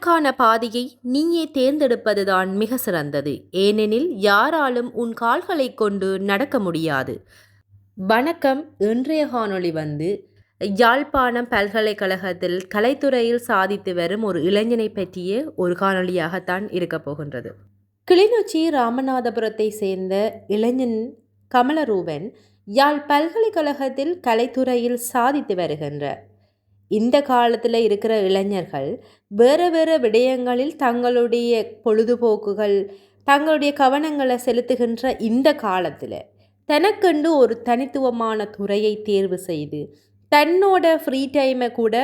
உனக்கான பாதையை நீயே தேர்ந்தெடுப்பதுதான் மிக சிறந்தது. ஏனெனில் யாராலும் உன் கால்களைக் கொண்டு நடக்க முடியாது. வணக்கம். இன்றைய காணொளி வந்து யாழ்ப்பாணம் பல்கலைக்கழகத்தில் கலைத்துறையில் சாதித்து வரும் ஒரு இளைஞனை பற்றிய ஒரு காணொளியாகத்தான் இருக்கப் போகின்றது. கிளிநொச்சி ராமநாதபுரத்தை சேர்ந்த இளைஞன் கமலரூபன் யாழ் பல்கலைக்கழகத்தில் கலைத்துறையில் சாதித்து வருகின்ற இந்த காலத்தில் இருக்கிற இளைஞர்கள் வேறு வேறு விடயங்களில் தங்களுடைய பொழுதுபோக்குகள் தங்களுடைய கவனங்களை செலுத்துகின்ற இந்த காலத்தில் தனக்கென்று ஒரு தனித்துவமான துறையை தேர்வு செய்து தன்னோட ஃப்ரீ டைமை கூட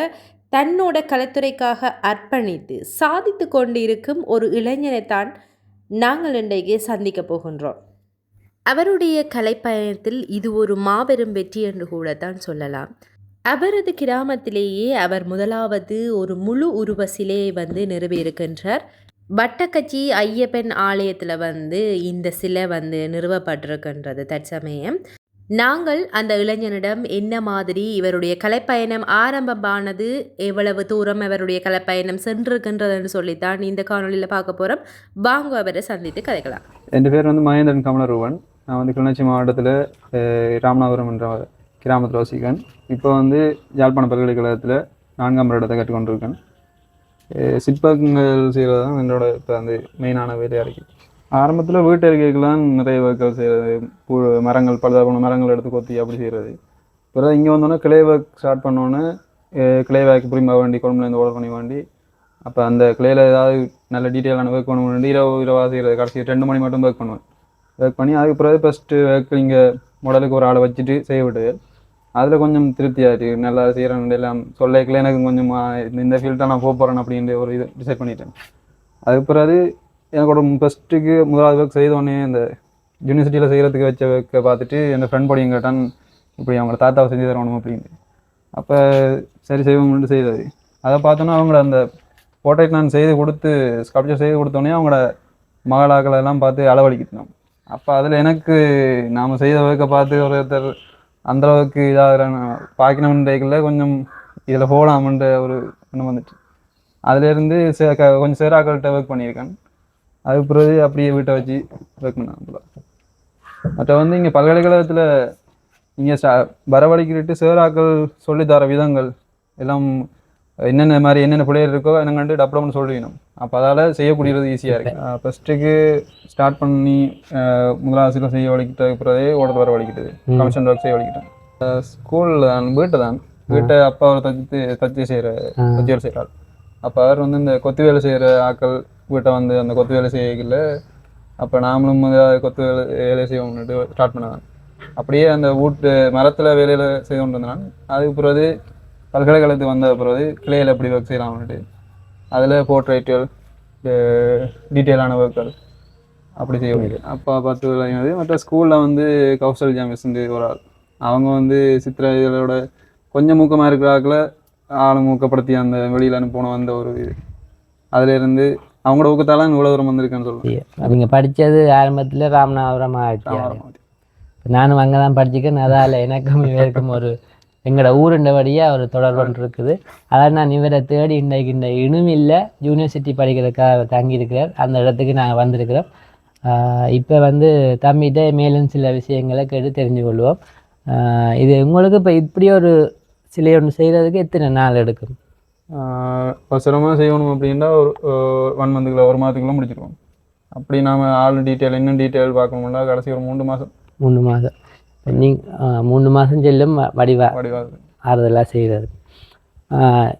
தன்னோட கலைத்துறைக்காக அர்ப்பணித்து சாதித்து கொண்டு இருக்கும் ஒரு இளைஞனைத்தான் நாங்கள் இன்றைக்கு சந்திக்க போகின்றோம். அவருடைய கலைப்பயணத்தில் இது ஒரு மாபெரும் வெற்றி என்று கூட தான் சொல்லலாம். அவரது கிராமத்திலேயே அவர் முதலாவது ஒரு முழு உருவ சிலையை வந்து நிறுவியிருக்கின்றார். வட்டக்கச்சி ஐயப்பன் ஆலயத்தில் வந்து இந்த சிலை வந்து நிறுவப்பட்டிருக்கின்றது தற்சமயம். நாங்கள் அந்த இளைஞனிடம் என்ன மாதிரி இவருடைய கலைப்பயணம் ஆரம்பமானது எவ்வளவு தூரம் அவருடைய கலைப்பயணம் சென்றிருக்கின்றதுன்னு சொல்லித்தான் இந்த காணொலியில் பார்க்க போகிறோம் வாங்க அவரை சந்தித்து கதைக்கலாம். என் பேர் வந்து மகேந்திரன் கமலரூபன். நான் வந்து கிளிநொச்சி மாவட்டத்தில் ராமநாதபுரம் என்ற கிராமத்தில் வசிக்கிறேன். இப்போ வந்து யாழ்ப்பாண பல்கலைக்கழகத்தில் நான்காம் வருடத்தை கற்றுக்கொண்டிருக்கேன். சிற்பங்கள் செய்கிறது தான் என்னோட இப்போ வந்து மெயினான வேலையாக இருக்குது ஆரம்பத்தில் வீட்டு அறிக்கைகள்லாம் நிறைய ஒர்க்குகள் செய்கிறது பூ மரங்கள் பழுதாகணும் மரங்கள் எடுத்து கொத்தி அப்படி செய்கிறது பிறகு இங்கே வந்தோன்னே கிளை ஒர்க் ஸ்டார்ட் பண்ணோன்னே அஹ் கிளை வாய்க்கு புரியும்பா வேண்டி கொழும்புலேருந்து ஓட பண்ணி வேண்டி அப்போ அந்த கிளையில் ஏதாவது நல்ல டீட்டெயிலான ஒர்க் பண்ண வேண்டி இரவு இரவாக செய்கிறது கடைசி ரெண்டு மணி மட்டும் ஒர்க் பண்ணுவேன். ஒர்க் பண்ணி அதுக்கு பிறகு ஃபஸ்ட்டு ஒர்க் இங்கே மாடலுக்கு ஒரு ஆளை வச்சுட்டு செய்ய விட்டது அதில் கொஞ்சம் திருப்தியாக இருக்குது நல்லா செய்கிறேன் எல்லாம் சொல்லிக்கல எனக்கு கொஞ்சம் இந்த- இந்த ஃபீல்டாக நான் போக போகிறேன் அப்படின்ற ஒரு இது டிசைட் பண்ணிட்டேன். அதுக்கு பிறகு எனக்கோட ஃபஸ்ட்டுக்கு முதலாவது ஒர்க் செய்த உடனே இந்த யூனிவர்சிட்டியில் செய்கிறதுக்கு வச்ச ஒர்க்கை பார்த்துட்டு என் ஃப்ரெண்ட் படியும் கேட்டான் இப்படி அவங்களோட தாத்தாவை செஞ்சு தரணும் அப்படின்னு அப்போ சரி செய்வோம்னு செய்தது. அதை பார்த்தோன்னா அவங்கள அந்த போர்ட்ரேட் நான் செய்து கொடுத்து ஸ்கல்ப்சர் செய்து கொடுத்தோன்னே அவங்களோட மகளாக்களை எல்லாம் பார்த்து அளவழிக்கிட்டோம் அப்போ அதில் எனக்கு நாம் செய்த ஒர்க்கை பார்த்து ஒருத்தர் அந்த அளவுக்கு பாக்கினவன் டைக்கில் கொஞ்சம் இதில் போகலாமன்ற ஒரு எண்ணம் வந்துச்சு அதுலேருந்து சே க- கொஞ்சம் சேராக்கள்கிட்ட ஒர்க் பண்ணியிருக்கேன். அதுக்கு பிறகு அப்படியே வீட்டை வச்சு ஒர்க் பண்ணேன் மற்ற வந்து இங்கே பல்கலைக்கழகத்தில் இங்கே ச வரவழைக்கிட்டு சேராக்கள் சொல்லித் தர விதங்கள் எல்லாம் என்னென்ன மாதிரி என்னென்ன பிள்ளைகள் இருக்கோ எனக்கு கண்டு டப்ளம்னு சொல்லிடணும். அப்போ அதால் செய்யக்கூடியது ஈஸியாக இருக்குது ஃபஸ்ட்டுக்கு ஸ்டார்ட் பண்ணி முதலாசிரியர் செய்ய வலிக்கிட்ட பிறகு ஓடத்து வர வலிக்கிட்டது. கமிஷன் ஒர்க் செய்ய வலிக்கிட்டேன். ஸ்கூலில் தான் வீட்டை தான். வீட்டை அப்பா அவர் தச்சு தச்சு செய்கிற தச்சியல் செய்கிறார் அப்போ அவர் வந்து இந்த கொத்து வேலை செய்கிற ஆட்கள் வீட்டை வந்து அந்த கொத்து வேலை செய்யல அப்போ நாமளும் ஏதாவது கொத்து வேலை வேலை செய்வோம்னுட்டு ஸ்டார்ட் பண்ணேன் அப்படியே அந்த வீட்டு மரத்தில் வேலையில் செய்து கொண்டு வந்தேன் அதுக்கு பிறகு பல்கலைக்கழகத்துக்கு வந்த பிறகு கிளையில் எப்படி ஒர்க் செய்யலாம்னுட்டு அதில் போர்ட்ரேட்டுகள் டீட்டெயிலான ஒர்க்குகள் அப்படி செய்ய முடியும் அப்பா பார்த்து விளையாடுது மற்ற ஸ்கூலில் வந்து கௌசல் ஜாமிஸ்ந்து ஒரு ஆள். அவங்க வந்து சித்திர இதழோட கொஞ்சம் மூக்கமாக இருக்கிற ஆட்களை ஆளை மூக்கப்படுத்தி அந்த வெளியில் அனுப்பணும் வந்த ஒரு இது. அதுலேருந்து அவங்களோட ஊக்கத்தால இவ்வளோ தூரம் வந்திருக்கேன்னு சொல்லுவேன் அவங்க படித்தது ஆரம்பத்தில் ராமநாதபுரம் ஆயிடுச்சு. நானும் அங்கே தான் படிச்சுக்கேன் அதால் எனக்கும் இவருக்கும் ஒரு எங்களோட ஊருண்டபடியாக ஒரு தொடர்பு இருக்குது. அதான் நான் இவரை தேடி இன்றைக்கு இந்த இனுமில்ல யூனிவர்சிட்டி படிக்கிறதுக்காக தங்கியிருக்கிறார். அந்த இடத்துக்கு நாங்கள் வந்திருக்கிறோம். இப்போ வந்து தம்பிகிட்ட மேலும் சில விஷயங்களை கேட்டு தெரிஞ்சு கொள்வோம். இது உங்களுக்கு இப்போ இப்படி ஒரு சிலை ஒன்று செய்கிறதுக்கு எத்தனை நாள் எடுக்கும்? அவசரமாக செய்யணும் அப்படின்னா ஒரு ஒன் மந்த்துக்குள்ள ஒரு மாதத்துக்குள்ள முடிச்சிருவோம். அப்படி நாம் ஆள் டீட்டெயில் இன்னும் டீட்டெயில் பார்க்கணும்னா கடைசி ஒரு மூணு மாதம் மூணு மாதம். நீ மூணு மாதம் செல்லும் வ- வடிவா ஆறுதலாக செய்கிறது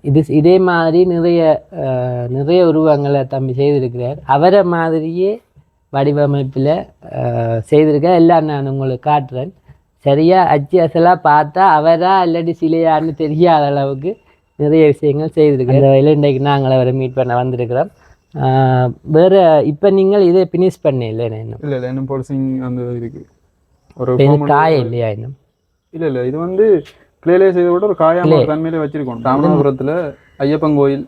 இது இதே மாதிரி நிறைய நிறைய உருவங்களை தம்பி செய்திருக்கிறார். அவரை மாதிரியே வடிவமைப்பில் செய்திருக்கார் எல்லாம் நான் உங்களுக்கு காட்டுறேன். சரியா? அச்சு அசலாக பார்த்தா அவரா இல்லாட்டி சிலையான்னு தெரியாத அளவுக்கு நிறைய விஷயங்கள் செய்திருக்கார் அந்த வகையில் இன்றைக்கு நாங்கள் அவரை மீட் பண்ண வந்திருக்கிறோம். வேற இப்போ நீங்கள் இதை ஃபினிஷ் பண்ண இல்லை இன்னும்? இல்லை இல்லை இன்னும் பொலிசிங் அந்த இது இருக்கு. ஒரு காய இல்லையா இன்னும்? இல்லை இல்லை. இது வந்து கிளேலே செய்த விட ஒரு காயாம தன்மையில வச்சிருக்கோம். ராமநாதபுரத்தில் ஐயப்பன் கோயில்.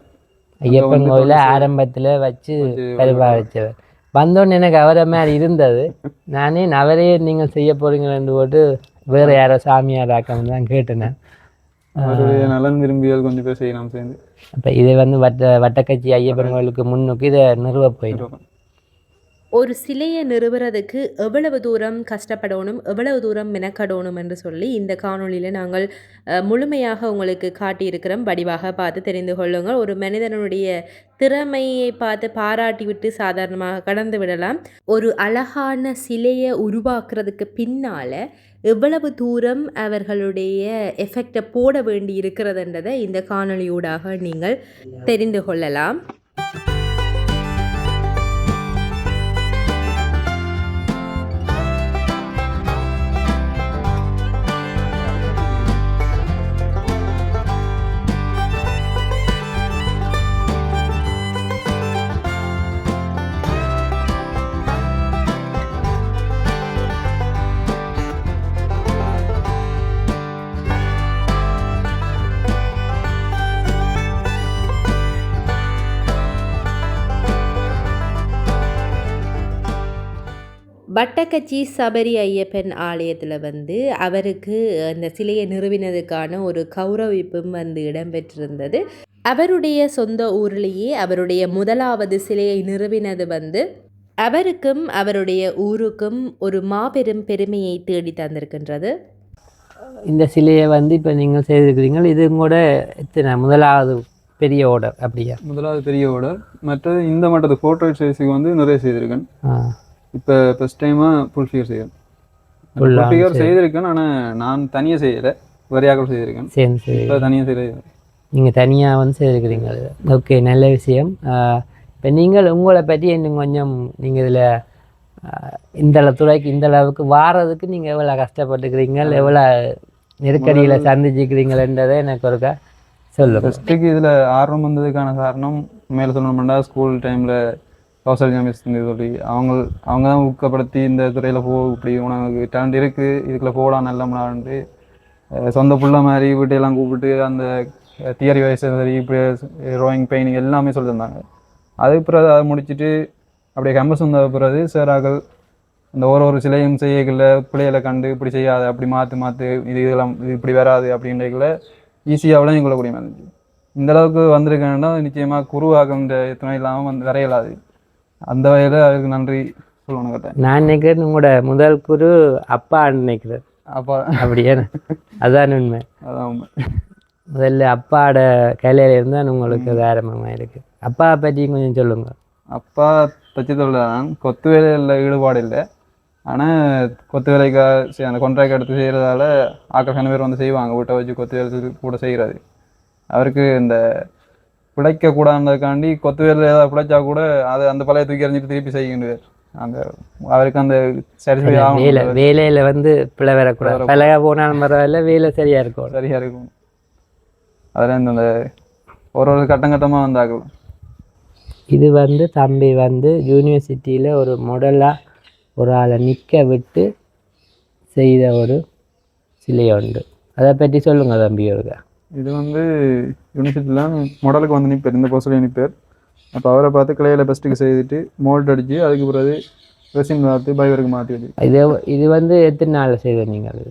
ஐயப்பன் கோயில ஆரம்பத்தில் வச்சு பரிபாலிச்சவர் வந்தோன்னு எனக்கு அவரை மாதிரி இருந்தது. நானே அவரே நீங்கள் செய்ய போறீங்களேன்னு போட்டு வேறு யாரோ சாமியார் ஆக்கம் தான் கேட்டேன் நலன் விரும்பியல் கொஞ்சம் பேர் செய்யலாம் சேர்ந்து. அப்போ இதை வந்து வட்ட வட்டக்கச்சி ஐயப்பன் கோயிலுக்கு முன்னுக்கு இதை நிறுவ போயிடும். ஒரு சிலையை நிறுவுறதுக்கு எவ்வளவு தூரம் கஷ்டப்படணும் எவ்வளவு தூரம் மெனக்கடணும் என்று சொல்லி இந்த காணொளியில் நாங்கள் முழுமையாக உங்களுக்கு காட்டியிருக்கிறோம். வடிவாக பார்த்து தெரிந்து கொள்ளுங்கள். ஒரு மனிதனுடைய திறமையை பார்த்து பாராட்டி விட்டு சாதாரணமாக கடந்து விடலாம். ஒரு அழகான சிலையை உருவாக்குறதுக்கு பின்னால் எவ்வளவு தூரம் அவர்களுடைய எஃபெக்டை போட வேண்டி இருக்கிறதுன்றதை இந்த காணொளியூடாக நீங்கள் தெரிந்து கொள்ளலாம். வட்டக்கச்சி சபரி ஐயப்பன் ஆலயத்தில் வந்து அவருக்கு அந்த சிலையை நிறுவினதுக்கான ஒரு கௌரவிப்பும் வந்து இடம்பெற்றிருந்தது. அவருடைய சொந்த ஊர்லேயே அவருடைய முதலாவது சிலையை நிறுவினது வந்து அவருக்கும் அவருடைய ஊருக்கும் ஒரு மாபெரும் பெருமையை தேடி தந்திருக்கின்றது. இந்த சிலையை வந்து இப்போ நீங்கள் செய்திருக்கிறீங்க இது கூட எத்தனை முதலாவது பெரிய ஆர்டர் அப்படியா? முதலாவது பெரிய ஆர்டர் மற்றது இந்த மட்டத்து ஃபோட்டோ சைஸுக்கு வந்து நிறைய செய்திருக்கேன். இப்போ ஃபஸ்ட் டைமாக full figure Full full figure. செய்திருக்கேன் ஆனால் நான் தனியாக செய்யலை. வரியாக்கள் செய்திருக்கேன். சரி சரி. இப்போ தனியாக செய்யல நீங்கள் தனியாக வந்து செய்திருக்கிறீங்க ஓகே நல்ல விஷயம். இப்போ நீங்கள் உங்களை பற்றி இன்னும் கொஞ்சம் நீங்கள் இதில் இந்த துறைக்கு இந்த அளவுக்கு வாரதுக்கு நீங்கள் எவ்வளோ கஷ்டப்பட்டுக்கிறீங்க எவ்வளோ நெருக்கடியில் சந்திச்சுக்கிறீங்களன்றதை எனக்கு ஒருக்கா சொல்லுங்கள் ஃபஸ்ட்டுக்கு இதில் ஆர்வம் வந்ததுக்கான காரணம் மேலே சொல்லணும்னா ஸ்கூல் டைமில் கௌசல்யா மிஸ் சொல்லி அவங்க அவங்க தான் ஊக்கப்படுத்தி இந்த துறையில் போ இப்படி உனக்கு டேலண்ட் இருக்குது இதுக்குள்ள போகலாம் நல்ல முன்னாடி சொந்த புள்ள மாதிரி வீட்டையெல்லாம் கூப்பிட்டு அந்த தியரி வயசு சரி இப்படி ரோயிங் பெயிண்டிங் எல்லாமே சொல்லியிருந்தாங்க. அதுக்கு பிறகு அதை முடிச்சுட்டு அப்படியே கேம்பஸ் வந்த பிறகு சேராக்கள் இந்த ஒரு ஒரு சிலையும் செய்யக்கல பிள்ளைகளை கண்டு இப்படி செய்யாது அப்படி மாற்று மாற்று இது இதெல்லாம் இது இப்படி வராது அப்படின்றதுல ஈஸியாகலாம் எங்களை இருந்துச்சு. இந்த அளவுக்கு வந்திருக்கேன்னா நிச்சயமாக குருவாகன்ற துணை இல்லாமல் வந்து வரையலாது. அந்த வகையில் அதுக்கு நன்றி சொல்லணும் கேட்டேன் நான் நினைக்கிறேன் உங்களோட முதல் குரு அப்பான்னு நினைக்கிறேன். அப்பா. அப்படியே அதான் உண்மை. அதான் உண்மை. முதல்ல அப்பாவோட கையில இருந்தால் உங்களுக்கு அது ஆரம்பமாக இருக்குது அப்பா பற்றி கொஞ்சம் சொல்லுங்கள் அப்பா தச்சு தொழில் தான் கொத்து வேலையில் ஈடுபாடு இல்லை. ஆனால் கொத்து வேலைக்கா செய்- அந்த கொன்ட்ராக்ட் எடுத்து செய்கிறதால ஆக்கர்ஷண பேர் வந்து செய்வாங்க. வீட்டை வச்சு கொத்து வேலை கூட செய்கிறது அவருக்கு இந்த பிழைக்க கூடாதுக்காண்டி கொத்து வேலை ஏதாவது பிழைச்சா கூட அதை அந்த பழைய தூக்கி எறிஞ்சிட்டு திருப்பி செய்கின்றார். அந்த அவருக்கு அந்த சாட்டிஸ்ஃபை வேலை ஆகும் வேலையில் வந்து பிள்ளை வரக்கூடாது. பழக போனாலும் பரவாயில்ல வேலை சரியாக இருக்கும் சரியாக இருக்கும் அதில் இந்த ஒரு ஒரு கட்டம் கட்டமாக வந்தாக்கும் இது வந்து தம்பி வந்து யூனிவர்சிட்டியில் ஒரு மாடலாக ஒரு ஆளை நிற்க விட்டு செய்த ஒரு சிலை உண்டு அதை பற்றி சொல்லுங்க தம்பி ஒருக்கா இது வந்து யூனிவர்சிட்டியில் மாடலுக்கு வந்து நிற்பார் இந்த போஸ்டில் நிற்பார் அப்போ அவரை பார்த்து கிளையில் பெஸ்ட்டுக்கு செய்துட்டு மோல்ட் அடித்து அதுக்கு பிறகு ரெசின் பார்த்து பைவருக்கு மாற்றி வச்சு. இது இது வந்து எத்தனை நாளில் செய்த நீங்கள் அது?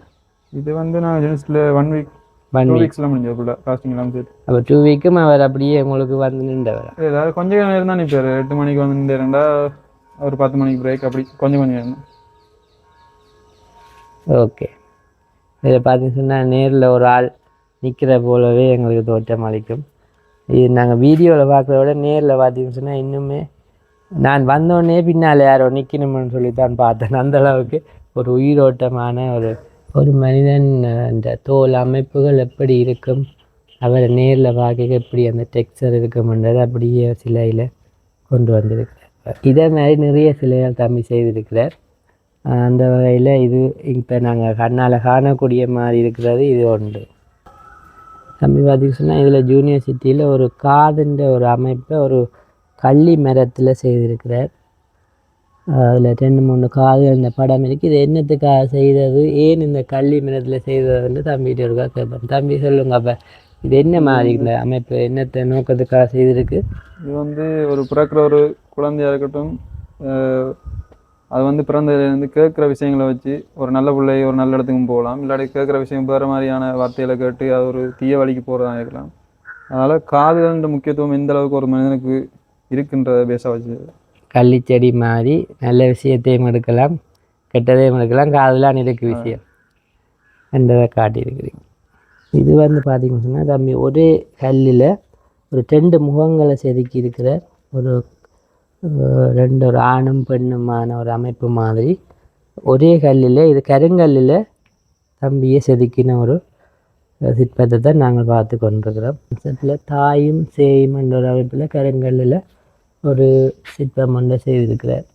இது வந்து நான் யூனிவர்சிட்டியில் one week one two week வீக்ஸில் முடிஞ்சது ஃபுல்லாக காஸ்டிங் எல்லாம் சேர்த்து அப்போ டூ வீக்கும் அவர் அப்படியே உங்களுக்கு வந்து நின்றவர்? ஏதாவது கொஞ்சம் நேரம் தான் நிற்பார் எட்டு மணிக்கு வந்து நின்றா ஒரு பத்து மணிக்கு பிரேக் அப்படி கொஞ்சம் கொஞ்சம் நேரம். ஓகே இதில் பார்த்தீங்கன்னு நேரில் ஒரு ஆள் நிற்கிற போலவே எங்களுக்கு தோற்றம் அளிக்கும். இது நாங்கள் வீடியோவில் பார்க்குறத விட நேரில் பார்த்தீங்கன்னு சொன்னால் இன்னுமே நான் வந்தோடனே பின்னால் யாரோ நிற்கணும்னு சொல்லி தான் பார்த்தேன் அந்தளவுக்கு ஒரு உயிரோட்டமான ஒரு ஒரு மனிதன் அந்த தோல் அமைப்புகள் எப்படி இருக்கும் அவரை நேரில் பார்க்க எப்படி அந்த டெக்ஸ்சர் இருக்கும்ன்றது அப்படியே சிலையில் கொண்டு வந்திருக்கிறார். இதே மாதிரி நிறைய சிலைகள் தம்பி செய்திருக்கிறார். அந்த வகையில் இது இப்போ நாங்கள் கண்ணால் காணக்கூடிய மாதிரி இருக்கிறது இது ஒன்று. தம்பி பார்த்தீங்கன்னு சொன்னால் இதில் ஜூனியர் சிட்டியில் ஒரு காதுன்ற ஒரு அமைப்பை ஒரு கள்ளி மரத்தில் செய்திருக்கிறார். அதில் ரெண்டு மூணு காதுகள் இந்த படம் இருக்குது இது என்னத்துக்காக செய்தது? ஏன் இந்த கள்ளி மரத்தில் செய்ததுன்னு தம்பிகிட்ட ஒருக்கா கேட்பேன் தம்பி சொல்லுங்க அப்போ இது என்ன மாதிரி இந்த அமைப்பு? என்னத்தை நோக்கத்துக்காக செய்திருக்கு? இது வந்து ஒரு பிறக்கிற ஒரு குழந்தையா இருக்கட்டும் அது வந்து பிறந்ததுலேருந்து கேட்குற விஷயங்களை வச்சு ஒரு நல்ல பிள்ளை ஒரு நல்ல இடத்துக்கும் போகலாம். இல்லாட்டி கேட்குற விஷயம் வேறு மாதிரியான வார்த்தைகளை கேட்டு அது ஒரு தீய வழிக்கு போகிறதா இருக்கலாம். அதனால் காதுகள்ன்ற முக்கியத்துவம் எந்த அளவுக்கு ஒரு மனிதனுக்கு இருக்குன்றத பேச வச்சு கள்ளிச்செடி மாதிரி நல்ல விஷயத்தையும் எடுக்கலாம் கெட்டதையும் எடுக்கலாம் காதலான் இருக்கு விஷயம். என்றதை காட்டியிருக்கிறீங்க. இது வந்து பார்த்தீங்கன்னு சொன்னால் தம்பி ஒரே கல்லில் ஒரு ரெண்டு முகங்களை செதுக்கி இருக்கிற ஒரு ரெண்டு ஒரு ஆணும் பெண்ணுமான ஒரு அமைப்பு மாதிரி. ஒரே கல்லில் இது கருங்கல்லில் தம்பியை செதுக்கின ஒரு சிற்பத்தை தான் நாங்கள் பார்த்து கொண்டிருக்கிறோம். சிற்பத்தில் தாயும் சேயும் என்ற ஒரு அமைப்பில் கருங்கல்லில் ஒரு சிற்பம் ஒன்று செய்திருக்கிறார்.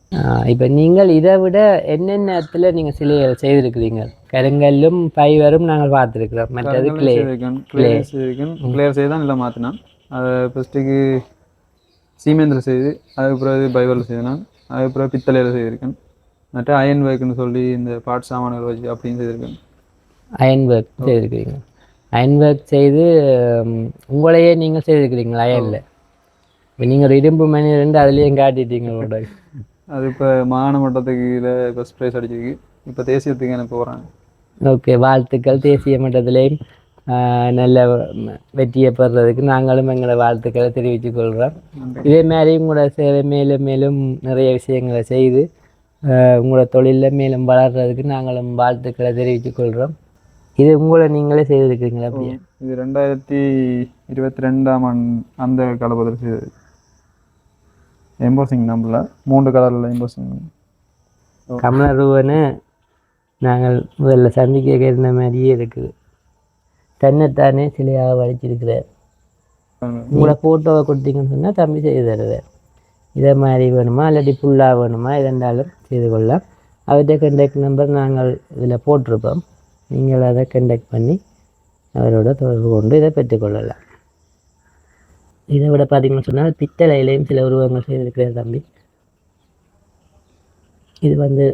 இப்போ நீங்கள் இதை விட என்னென்னத்தில் நீங்கள் சிலைகள் செய்திருக்கிறீங்க? கருங்கல்லும் பைவரும் நாங்கள் பார்த்துருக்கிறோம். மற்றது கிளே செய்திருக்கேன் கிளியர் செய்து தான் இல்லை மாற்றினான் அதை ஃபஸ்ட்டுக்கு சீமேந்தில் செய்து அதுக்கு பைபரில் செய்தினான் அதுக்கு பிறகு பித்தளையில் செய்திருக்கேன். மற்ற அயன் ஒர்க்குன்னு சொல்லி இந்த பாட் சாமான்கள் வச்சு அப்படின்னு செய்திருக்கேன். அயன் ஒர்க் செய்திருக்கிறீங்க. அயன் ஒர்க் செய்து உங்களையே நீங்கள் செய்திருக்கிறீங்களா அயனில் இப்போ நீங்கள் ஒரு இரும்பு மணி ரெண்டு அதுலேயும் காட்டிட்டீங்க உங்களோட அது இப்போ மாகாண மட்டத்துக்கு ஃபஸ்ட் ப்ரைஸ் அடிச்சிருக்கு. இப்போ தேசியத்துக்கு எனக்கு போகிறாங்க ஓகே வாழ்த்துக்கள். தேசிய மட்டத்திலேயும் நல்ல வெற்றியை பெறுறதுக்கு நாங்களும் எங்களோட வாழ்த்துக்களை தெரிவித்துக் கொள்கிறோம். இதே மாதிரி உங்களோட சேவை மேலும் மேலும் நிறைய விஷயங்களை செய்து உங்களோட தொழிலில் மேலும் வளர்றதுக்கு நாங்களும் வாழ்த்துக்களை தெரிவித்துக் கொள்கிறோம். இது உங்களை நீங்களே செய்திருக்கிறீங்களா அப்படியே இது ரெண்டாயிரத்தி இருபத்தி ரெண்டாம் ஆண்டு அந்த காலப்பதில் செய்தது. எம்போசிங் நம்பரில் மூன்று கலரில் எம்போசிங் கமலருவனை நாங்கள் முதல்ல சந்திக்க இருந்த மாதிரியே இருக்குது. தன்னைத்தானே சிலையாக வடிச்சிருக்கிறார் உங்களோட ஃபோட்டோவை கொடுத்தீங்கன்னு சொன்னால் தம்பி செய்து தருவார். இதை மாதிரி வேணுமா? இல்லாட்டி ஃபுல்லாக வேணுமா? எதென்றாலும் செய்து கொள்ளலாம். அவர்கிட்ட கண்டெக்ட் நம்பர் நாங்கள் இதில் போட்டிருப்போம். நீங்கள் அதை கண்டெக்ட் பண்ணி அவரோட தொடர்பு கொண்டு இதை பெற்றுக்கொள்ளலாம் இதை விட பார்த்தீங்கன்னு சொன்னால் பித்தளையிலையும் சில உருவங்கள் செய்திருக்கிறார் தம்பி. இது வந்து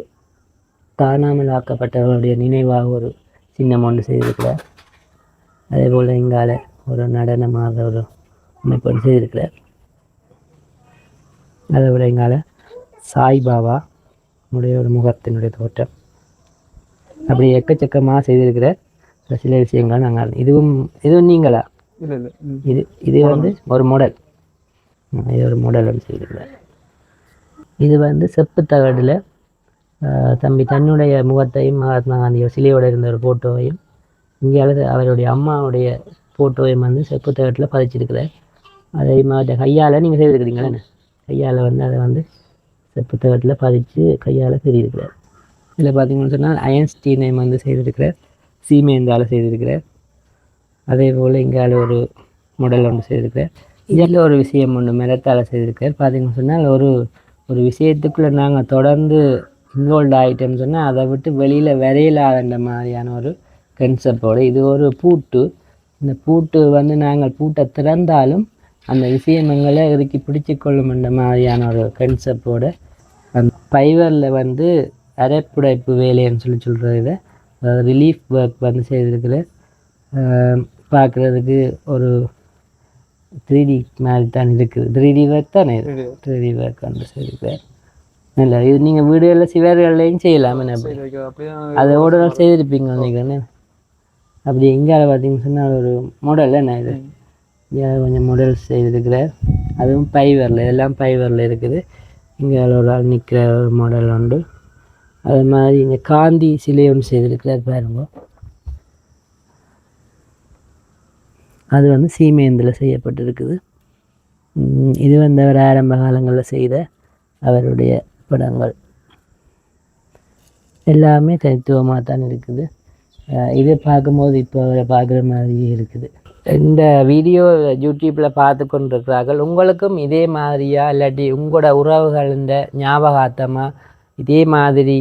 காணாமல் ஆக்கப்பட்டவர்களுடைய நினைவாக ஒரு சின்னம் ஒன்று செய்திருக்கிறார். அதே போல் இங்கால ஒரு நடனமாக ஒரு அமைப்பு ஒன்று செய்திருக்கிறார் அதை விட இங்கால சாய்பாபா உடைய ஒரு முகத்தினுடைய தோற்றம். அப்படி எக்கச்சக்கமாக செய்திருக்கிற சில விஷயங்கள் நாங்கள் இதுவும் இதுவும் நீங்களா? இல்லை இல்லை. இது இது வந்து ஒரு மாடல் இது ஒரு மாடல் ஒன்று செய்திருக்கிறார். இது வந்து செப்பு தகடில் தம்பி தன்னுடைய முகத்தையும் மகாத்மா காந்தியோட சிலையோட இருந்த ஒரு ஃபோட்டோவையும் இங்கே அவருடைய அம்மாவுடைய ஃபோட்டோவையும் வந்து செப்பு தகட்டில் பதிச்சிருக்கிறார். அதை மாதிரி கையால் நீங்கள் செய்திருக்கிறீங்களே கையால் வந்து அதை வந்து செப்பு தகட்டில் பதிச்சு கையால் செய்திருக்கிறார். இதில் பார்த்தீங்கன்னு சொன்னால் அயன்ஸ்டீனையும் வந்து செய்திருக்கிறார். சீமேந்தால் செய்திருக்கிறார். அதே போல் இங்கால ஒரு மாடல் ஒன்று செய்திருக்கிறார். இதில் ஒரு விஷயம் ஒன்று மிரட்டால் செய்திருக்கார் பார்த்தீங்கன்னு சொன்னால் ஒரு ஒரு விஷயத்துக்குள்ளே நாங்கள் தொடர்ந்து இன்வால்வ் ஆகிட்டோம்னு சொன்னால் அதை விட்டு வெளியில் விரையிலாத மாதிரியான ஒரு கன்செப்டோடு இது ஒரு பூட்டு. இந்த பூட்டு வந்து நாங்கள் பூட்டை திறந்தாலும் அந்த விஷயம் எங்களை இறுக்கி பிடிச்சு கொள்ளும் என்ற மாதிரியான ஒரு கன்செப்டோட அந்த பைவரில் வந்து அரைப்புடைப்பு வேலைன்னு சொல்லி சொல்கிறது அதாவது ரிலீஃப் ஒர்க் வந்து செய்திருக்கிற பார்க்குறதுக்கு ஒரு த்ரீ டி மாதிரி தான் இருக்குது. த்ரீ டி ஒர்க் தானே இது? த்ரீ டி ஒர்க் வந்து செய்திருக்கிறேன் இல்லை இது. நீங்கள் வீடுகளில் சிவர்களையும் செய்யலாம். என்ன அப்படி? அதை நாள் செய்திருப்பீங்க நினைக்கிறேன். அப்படி இங்கே பார்த்தீங்கன்னு சொன்னால் ஒரு மாடல் என்ன இது? இங்கே கொஞ்சம் மாடல்ஸ் செய்திருக்கிறார். அதுவும் பைவரில் எல்லாம் பைவரில் இருக்குது. இங்கே ஒரு ஆள் நிற்கிற ஒரு மாடல் உண்டு. அது மாதிரி இங்கே காந்தி சிலை ஒன்று செய்திருக்கிறார் பாருங்க. அது வந்து சீமேந்தில் செய்யப்பட்டிருக்குது. இது வந்து அவர் ஆரம்ப காலங்களில் செய்த அவருடைய படங்கள். எல்லாமே தனித்துவமாக தான் இருக்குது. இதை பார்க்கும்போது இப்போ அவரை பார்க்குற மாதிரியே இருக்குது. இந்த வீடியோ யூடியூப்பில் பார்த்து கொண்டிருக்கிறார்கள். உங்களுக்கும் இதே மாதிரியா? இல்லாட்டி உங்களோட உறவுகள் இந்த ஞாபகார்த்தமாக இதே மாதிரி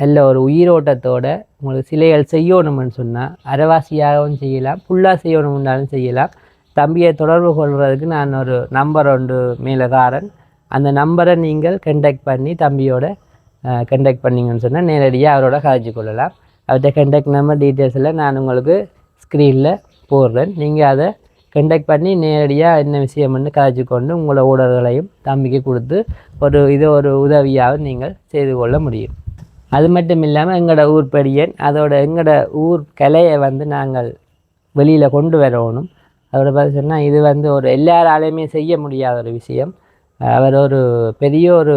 நல்ல ஒரு உயிரோட்டத்தோட உங்களுக்கு சிலைகள் செய்யணும்னு சொன்னால் அரைவாசியாகவும் செய்யலாம் ஃபுல்லாக செய்யணும்னாலும் செய்யலாம். தம்பியை தொடர்பு கொள்வதற்கு நான் ஒரு நம்பர் ஒன்று மேலே அந்த நம்பரை நீங்கள் கண்டெக்ட் பண்ணி தம்பியோட கண்டெக்ட் பண்ணீங்கன்னு சொன்னால் நேரடியாக அவரோட கதைச்சு கொள்ளலாம். அவர்கிட்ட கண்டெக்ட் நம்பர் டீட்டெயில்ஸ் எல்லாம் நான் உங்களுக்கு ஸ்க்ரீனில் போடுறேன். நீங்கள் அதை கண்டக்ட் பண்ணி நேரடியாக என்ன விஷயம்னு கதைச்சு கொண்டு உங்களோட ஊடகங்களையும் தம்பிக்கு கொடுத்து ஒரு இது ஒரு உதவியாக நீங்கள் செய்து கொள்ள முடியும். அது மட்டும் இல்லாமல் எங்களோட ஊர் பெரியன் அதோட எங்களோட ஊர் கலையை வந்து நாங்கள் வெளியில் கொண்டு வரணும். அதோட பார்த்து சொன்னால் இது வந்து ஒரு எல்லாராலையுமே செய்ய முடியாத ஒரு விஷயம். அவர் ஒரு பெரிய ஒரு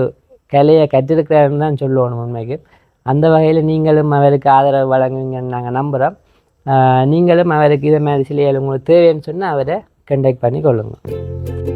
கலையை கற்றிருக்கிறாருன்னு தான் சொல்லணும் உண்மைக்கு. அந்த வகையில் நீங்களும் அவருக்கு ஆதரவு வழங்குங்கன்னு நாங்கள் நம்புகிறோம் நீங்களும் அவருக்கு இதை மாதிரி சிலையில் உங்களுக்கு தேவைன்னு சொன்னால் அவரை கண்டக்ட் பண்ணி கொள்ளுங்கள்